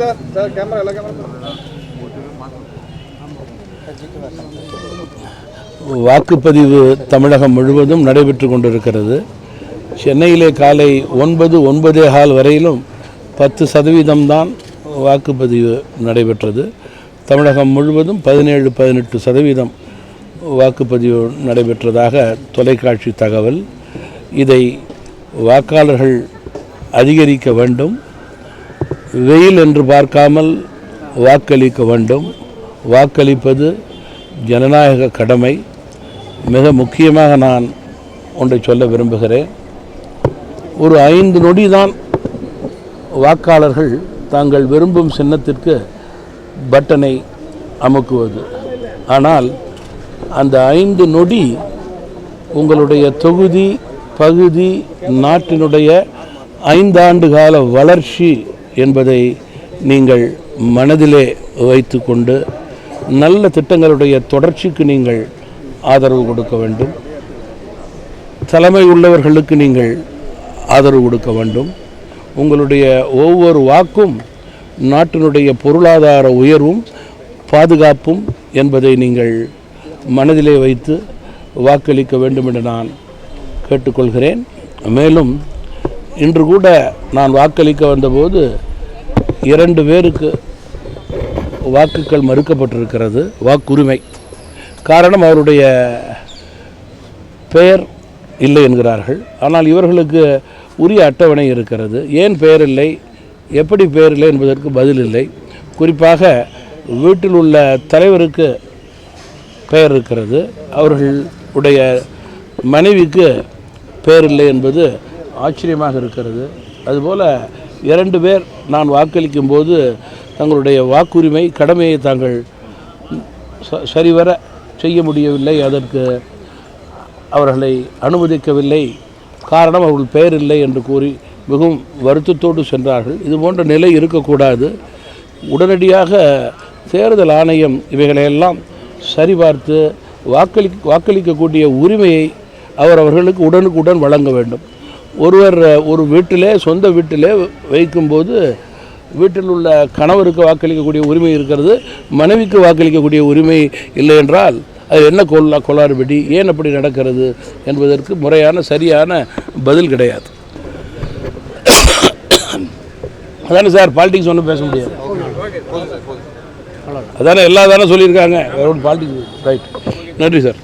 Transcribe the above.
Sir sir camera எல்லா camera வாக்குப்பதிவு தமிழகம் முழுவதும் நடைபெற்று கொண்டிருக்கிறது. சென்னையிலே காலை ஒன்பது ஒன்பதே கால் வரையிலும் பத்து சதவீதம்தான் வாக்குப்பதிவு நடைபெற்றது. தமிழகம் முழுவதும் பதினேழு பதினெட்டு சதவீதம் வாக்குப்பதிவு நடைபெற்றதாக தொலைக்காட்சி தகவல். இதை வாக்காளர்கள் அதிகரிக்க வேண்டும். வெயில் என்று பார்க்காமல் வாக்களிக்க வேண்டும். வாக்களிப்பது ஜனநாயக கடமை. மிக முக்கியமாக நான் ஒன்றை சொல்ல விரும்புகிறேன். ஒரு ஐந்து நொடி தான் வாக்காளர்கள் தாங்கள் விரும்பும் சின்னத்திற்கு பட்டனை அமுக்குவது. ஆனால் அந்த ஐந்து நொடி உங்களுடைய தொகுதி பகுதி நாட்டினுடைய ஐந்தாண்டு கால வளர்ச்சி என்பதை நீங்கள் மனதிலே வைத்துக்கொண்டு நல்ல திட்டங்களுடைய தொடர்ச்சிக்கு நீங்கள் ஆதரவு கொடுக்க வேண்டும். தலைமை உள்ளவர்களுக்கு நீங்கள் ஆதரவு கொடுக்க வேண்டும். உங்களுடைய ஒவ்வொரு வாக்கும் நாட்டினுடைய பொருளாதார உயர்வும் பாதுகாப்பும் என்பதை நீங்கள் மனதிலே வைத்து வாக்களிக்க வேண்டும் என்று நான் கேட்டுக்கொள்கிறேன். மேலும் இன்று கூட நான் வாக்களிக்க வந்தபோது இரண்டு பேருக்கு வாக்குகள் மறுக்கப்பட்டிருக்கிறது வாக்குரிமை. காரணம் அவருடைய பெயர் இல்லை என்கிறார்கள். ஆனால் இவர்களுக்கு உரிய அட்டவணை இருக்கிறது. ஏன் பெயர் இல்லை? எப்படி பெயர் இல்லை என்பதற்கு பதில் இல்லை. குறிப்பாக வீட்டில் உள்ள தலைவருக்கு பெயர் இருக்கிறது. அவர்களுடைய மனைவிக்கு பெயர் இல்லை என்பது ஆச்சரியமாக இருக்கிறது. அதுபோல் இரண்டு பேர் நான் வாக்களிக்கும் போது தங்களுடைய வாக்குரிமை கடமையை தாங்கள் ச- சரிவர செய்ய முடியவில்லை. அதற்கு அவர்களை அனுமதிக்கவில்லை. காரணம் அவர்கள் பெயர் இல்லை என்று கூறி மிகவும் வருத்தத்தோடு சென்றார்கள். இது போன்ற நிலை இருக்கக்கூடாது. உடனடியாக தேர்தல் ஆணையம் இவைகளையெல்லாம் சரிபார்த்து வாக்களி வாக்களிக்கக்கூடிய உரிமையை அவர் அவர்களுக்கு உடனுக்குடன் வழங்க வேண்டும். ஒருவர் ஒரு வீட்டிலே சொந்த வீட்டிலே வைக்கும்போது வீட்டில் உள்ள கணவருக்கு வாக்களிக்கக்கூடிய உரிமை இருக்கிறது மனைவிக்கு வாக்களிக்கக்கூடிய உரிமை இல்லை என்றால் அது என்ன கொள்ளா கொளாறுபடி ஏன் அப்படி நடக்கிறது என்பதற்கு முறையான சரியான பதில் கிடையாது. அதானே சார் பாலிடிக்ஸ் ஒன்றும் பேச முடியாது. அதானே எல்லா தானே சொல்லியிருக்காங்க. பாலிடிக்ஸ் ரைட் நன்றி சார்.